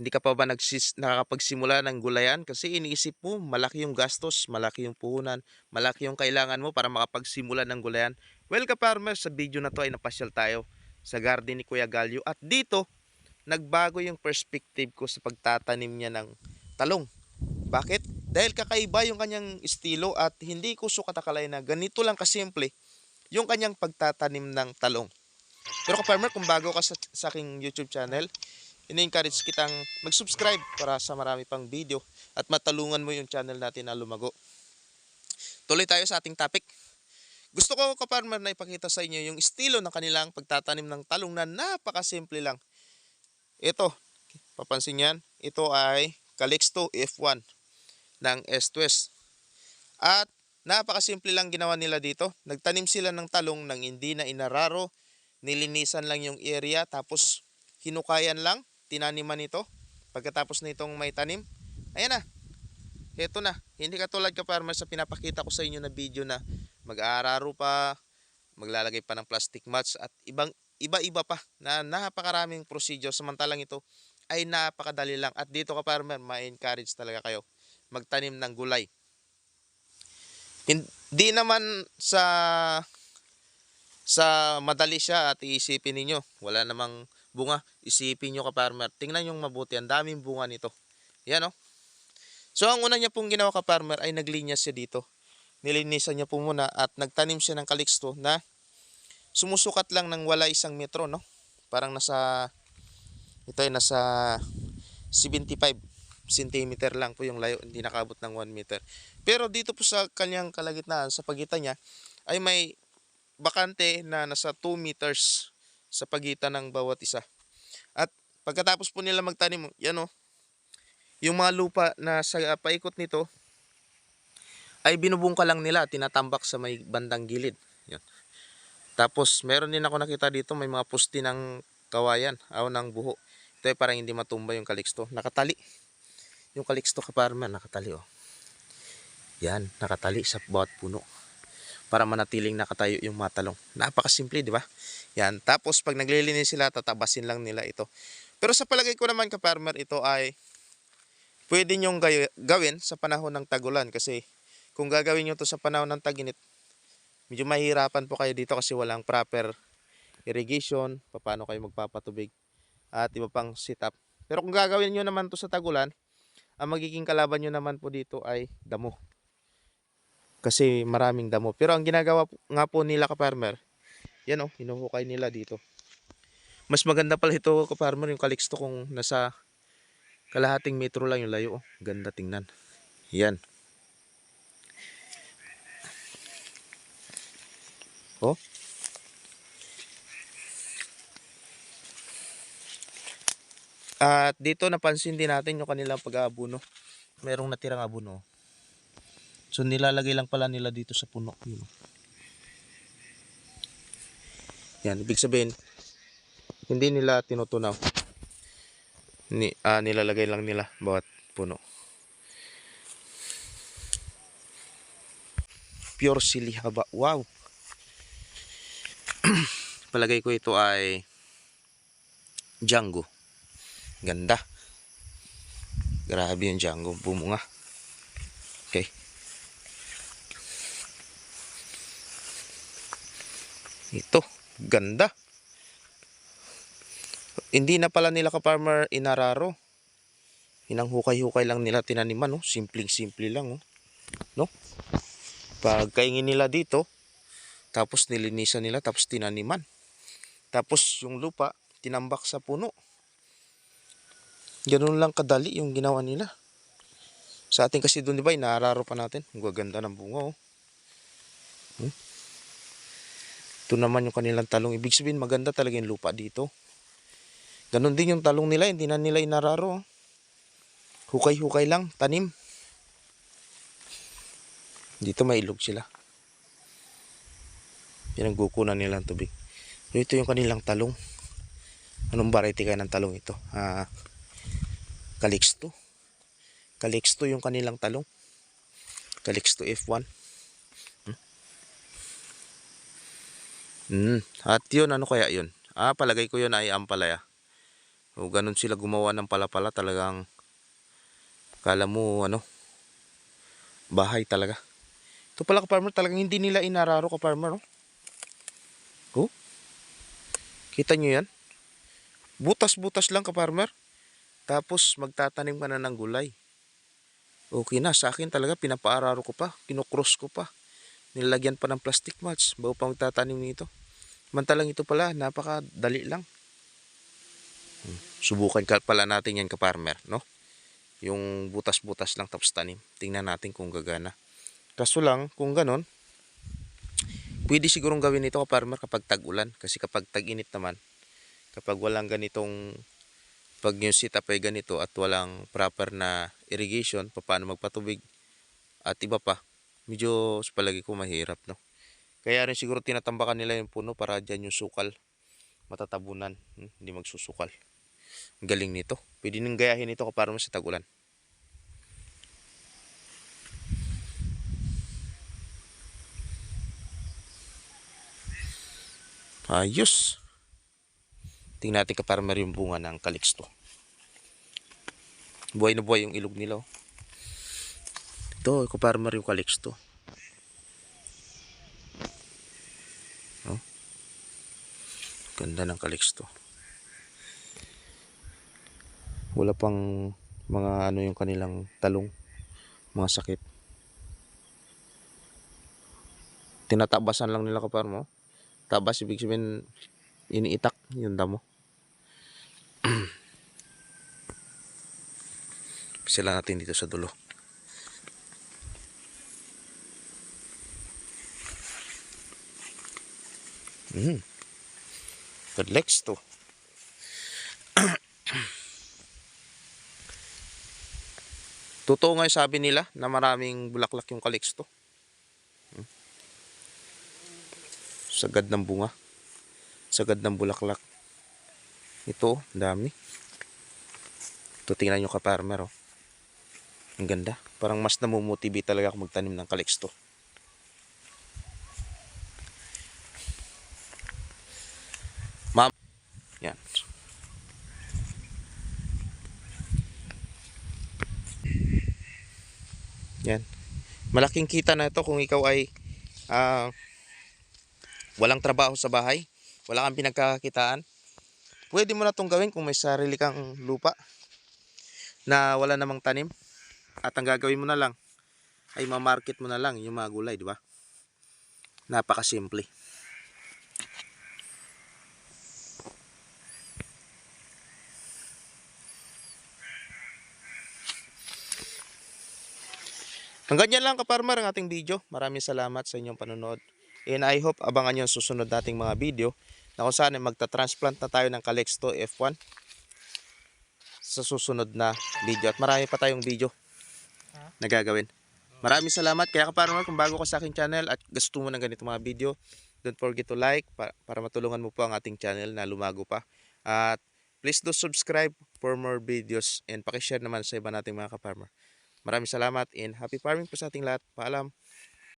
Hindi ka pa ba nagsis nakakapagsimula ng gulayan? Kasi iniisip mo malaki yung gastos, malaki yung puhunan, malaki yung kailangan mo para makapagsimula ng gulayan. Well ka-farmer, sa video na to ay napasyal tayo sa garden ni Kuya Galyo. At dito, nagbago yung perspective ko sa pagtatanim niya ng talong. Bakit? Dahil kakaiba yung kanyang estilo at hindi ko sukat akalay na ganito lang kasimple yung kanyang pagtatanim ng talong. Pero ka-farmer, kung bago ka sa, sa aking YouTube channel, ini-encourage kitang mag-subscribe para sa marami pang video at matalungan mo yung channel natin na lumago. Tuloy tayo sa ating topic. Gusto ko ka-farmer na ipakita sa inyo yung estilo ng kanilang pagtatanim ng talong na napakasimple lang. Ito, papansin yan, ito ay Calixto F1 ng S2S. At napakasimple lang ginawa nila dito. Nagtanim sila ng talong nang hindi na inararo, nilinisan lang yung area tapos hinukayan lang, tinaniman ito. Pagkatapos nitong may tanim, ayan na. Ito na. Hindi katulad ka farmer sa pinapakita ko sa inyo na video na mag-aararo pa, maglalagay pa ng plastic mats at ibang iba-iba pa na napakaraming procedure samantalang ito ay napakadali lang at dito ka farmer ma-encourage talaga kayo magtanim ng gulay. Hindi naman sa sa madali siya at iisipin ninyo, wala namang bunga, isipin nyo ka farmer. Tingnan yung mabuti, ang daming bunga nito. Yan oh. So ang una niya pong ginawa ka farmer ay naglinyas siya dito. Nilinisan niya po muna at nagtanim siya ng kaliksto na sumusukat lang ng wala isang metro no. Parang nasa ito ay nasa 75 centimeter lang po yung layo, hindi nakabot ng 1 meter. Pero dito po sa kanyang kalagitnaan, sa pagitan niya, ay may bakante na nasa 2 meters sa pagitan ng bawat isa. At pagkatapos po nila magtanim, yan o, yung mga lupa na sa uh, paikot nito, ay binubungka lang nila, tinatambak sa may bandang gilid. Yan. Tapos meron din ako nakita dito, may mga pusti ng kawayan, aw ng buho. Ito ay parang hindi matumba yung kaliksto. Nakatali. Yung kaliksto ka parang nakatali oh. Yan, nakatali sa bawat puno para manatiling nakatayo yung matalong. Napakasimple, di ba? Yan. Tapos pag naglilinis sila, tatabasin lang nila ito. Pero sa palagay ko naman ka-farmer, ito ay pwede nyong gawin sa panahon ng tagulan kasi kung gagawin nyo to sa panahon ng taginit, medyo mahirapan po kayo dito kasi walang proper irrigation, paano kayo magpapatubig at iba pang setup. Pero kung gagawin nyo naman to sa tagulan, ang magiging kalaban nyo naman po dito ay damo kasi maraming damo. Pero ang ginagawa nga po nila ka-farmer, yan oh, hinuhukay nila dito. Mas maganda pala ito ka-farmer yung kaliksto kung nasa kalahating metro lang yung layo. Oh. Ganda tingnan. Yan. Oh. At dito napansin din natin yung kanilang pag-aabuno. Merong natirang abuno. So nilalagay lang pala nila dito sa puno. Yun. Yan, ibig sabihin, hindi nila tinutunaw. Ni, ah, nilalagay lang nila bawat puno. Pure sili haba. Wow! Palagay ko ito ay Django. Ganda. Grabe yung Django. Bumunga. Okay. Ito, ganda. Hindi na pala nila ka-farmer inararo. Hinanghukay-hukay lang nila tinaniman, no? Simpleng-simple lang, oh. no? Pagkaingin nila dito, tapos nilinisan nila, tapos tinaniman. Tapos yung lupa, tinambak sa puno. Ganun lang kadali yung ginawa nila. Sa atin kasi doon, di ba, inararo pa natin. Ang gaganda ng bunga, oh. Ito naman yung kanilang talong. Ibig sabihin maganda talaga yung lupa dito. Ganon din yung talong nila. Hindi na nila inararo. Hukay-hukay lang. Tanim. Dito may ilog sila. Pinagkukunan nila ang tubig. Ito yung kanilang talong. Anong variety kaya ng talong ito? Ah, Calixto. Calixto yung kanilang talong. Calixto F1. Hmm. At yun, ano kaya yun? Ah, palagay ko yun ay ampalaya. O ganun sila gumawa ng palapala talagang kala mo ano bahay talaga. Ito pala ka-farmer talagang hindi nila inararo ka-farmer. Oh. oh. Kita nyo yan? Butas-butas lang ka-farmer. Tapos magtatanim ka na ng gulay. Okay na, sa akin talaga pinapaararo ko pa, kinukross ko pa. Nilagyan pa ng plastic mulch bago pa magtatanim nito. Mantalang ito pala, napakadali lang. Hmm, Subukan ka pala natin yan ka-farmer, no? Yung butas-butas lang tapos tanim. Tingnan natin kung gagana. Kaso lang, kung ganon, pwede sigurong gawin ito ka-farmer kapag tag-ulan. Kasi kapag tag-init naman, kapag walang ganitong pag yung setup ay ganito at walang proper na irrigation, paano magpatubig at iba pa, medyo sa palagi ko mahirap, no? Kaya rin siguro tinatambakan nila yung puno para dyan yung sukal matatabunan, hmm, hindi magsusukal. Ang galing nito. Pwede nang gayahin ito para sa tagulan. Ayos. Tingnan natin kaparmer yung bunga ng kaliksto. Buhay na buhay yung ilog nila. Oh. Ito, kaparmer yung kaliksto. Ganda ng kaliksto. Wala pang mga ano yung kanilang talong. Mga sakit. Tinatabasan lang nila kaparmo. Tabas, ibig sabihin, iniitak yung damo. Sila natin dito sa dulo. Mm. Good legs to. Totoo nga sabi nila na maraming bulaklak yung kaliksto. Hmm. Sagad ng bunga. Sagad ng bulaklak. Ito, dami. Ito, tingnan nyo ka-farmer, oh. Ang ganda. Parang mas namumutibi talaga ako magtanim ng kaliksto. Ma'am. Yan. Yan. Malaking kita na ito kung ikaw ay ah, walang trabaho sa bahay, wala kang pinagkakakitaan. Pwede mo na itong gawin kung may sarili kang lupa na wala namang tanim. At ang gagawin mo na lang ay ma-market mo na lang yung mga gulay, di ba? Napakasimple. Hanggang dyan lang ka-farmer ang ating video. Maraming salamat sa inyong panonood. And I hope abangan nyo ang susunod nating mga video na kung saan magta-transplant na tayo ng Calexto F1 sa susunod na video. At marami pa tayong video na gagawin. Maraming salamat. Kaya ka-farmer, kung bago ka sa aking channel at gusto mo ng ganito mga video, don't forget to like para, para matulungan mo po ang ating channel na lumago pa. At please do subscribe for more videos and pakishare naman sa iba nating mga ka-farmer. Maraming salamat and happy farming po sa ating lahat. Paalam.